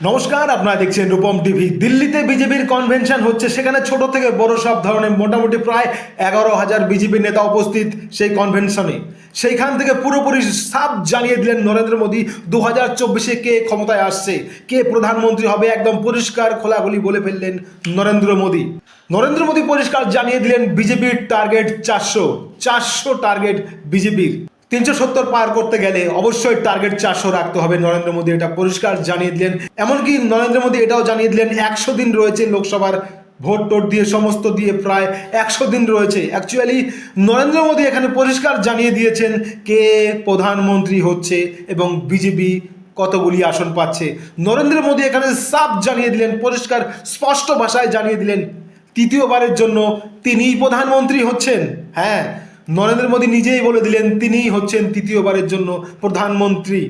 নমস্কার, আপনারা দেখছেন রূপম টিভি। দিল্লিতে বিজেপির কনভেনশন হচ্ছে, সেখানে ছোট থেকে বড় সব ধরনের মোটামুটি প্রায় এগারো হাজার বিজেপি নেতা উপস্থিত সেই কনভেনশনে সেইখান থেকে পুরোপুরি সাপ জানিয়ে দিলেন নরেন্দ্র মোদী, দু হাজার চব্বিশে কে ক্ষমতায় আসছে, কে প্রধানমন্ত্রী হবে, একদম পরিষ্কার খোলাখুলি বলে ফেললেন নরেন্দ্র মোদী। নরেন্দ্র মোদী পরিষ্কার জানিয়ে দিলেন বিজেপির টার্গেট চারশো চারশো টার্গেট বিজেপির। তিনশো সত্তর পার করতে গেলে অবশ্যই টার্গেট চারশো রাখতে হবে। নরেন্দ্র মোদী এটা পরিষ্কার জানিয়ে দিলেন। এমনকি নরেন্দ্র মোদী এটাও জানিয়ে দিলেন, একশো দিন রয়েছে লোকসভার ভোট টোট দিয়ে, সমস্ত দিয়ে প্রায় একশো দিন রয়েছে। অ্যাকচুয়ালি নরেন্দ্র মোদী এখানে পরিষ্কার জানিয়ে দিয়েছেন কে প্রধানমন্ত্রী হচ্ছে এবং বিজেপি কতগুলি আসন পাচ্ছে। নরেন্দ্র মোদী এখানে সাফ জানিয়ে দিলেন, পরিষ্কার স্পষ্ট ভাষায় জানিয়ে দিলেন, তৃতীয়বারের জন্য তিনিই প্রধানমন্ত্রী হচ্ছেন। হ্যাঁ নরেন্দ্র মোদী নিজেই বলে দিলেন, তিনিই হচ্ছেন তৃতীয়বারের জন্য প্রধানমন্ত্রী।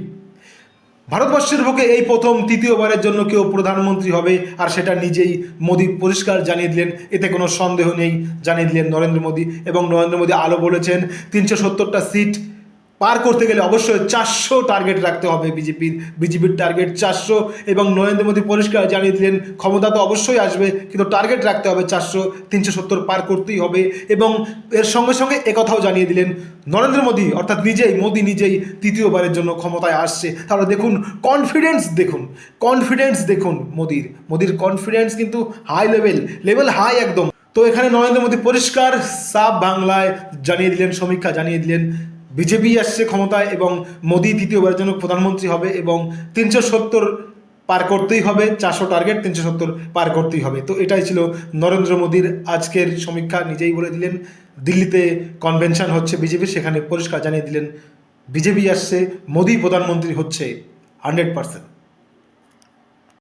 ভারতবর্ষের বুকে এই প্রথম তৃতীয়বারের জন্য কেউ প্রধানমন্ত্রী হবে, আর সেটা নিজেই মোদী পরিষ্কার জানিয়ে দিলেন। এতে কোনো সন্দেহ নেই, জানিয়ে দিলেন নরেন্দ্র মোদী। এবং নরেন্দ্র মোদী আলো বলেছেন, তিনশো সত্তরটা সিট পার করতে গেলে অবশ্যই চারশো টার্গেট রাখতে হবে বিজেপির বিজেপির টার্গেট চারশো এবং নরেন্দ্র মোদী পরিষ্কার জানিয়ে দিলেন, ক্ষমতা তো অবশ্যই আসবে, কিন্তু টার্গেট রাখতে হবে চারশো, তিনশো সত্তর পার করতেই হবে এবং এর সঙ্গে সঙ্গে একথাও জানিয়ে দিলেন, নরেন্দ্র মোদী, অর্থাৎ নিজেই, মোদী নিজেই তৃতীয়বারের জন্য ক্ষমতায় আসছে। তাহলে দেখুন কনফিডেন্স দেখুন কনফিডেন্স দেখুন মোদির। মোদির কনফিডেন্স কিন্তু হাই লেভেল লেভেল হাই একদম। তো এখানে নরেন্দ্র মোদী পরিষ্কার, সাফ বাংলায় জানিয়ে দিলেন, সমীক্ষা জানিয়ে দিলেন। বিজেপি আসছে ক্ষমতায় এবং মোদি দ্বিতীয়বারের জন্য প্রধানমন্ত্রী হবে এবং তিনশো সত্তর পার করতেই হবে, চারশো টার্গেট তিনশো সত্তর পার করতেই হবে। তো এটাই ছিল নরেন্দ্র মোদীর আজকের সমীক্ষা, নিজেই বলে দিলেন, দিল্লিতে কনভেনশন হচ্ছে বিজেপির সেখানে পরিষ্কার জানিয়ে দিলেন, বিজেপি আসছে, মোদী প্রধানমন্ত্রী হচ্ছে হান্ড্রেড পার্সেন্ট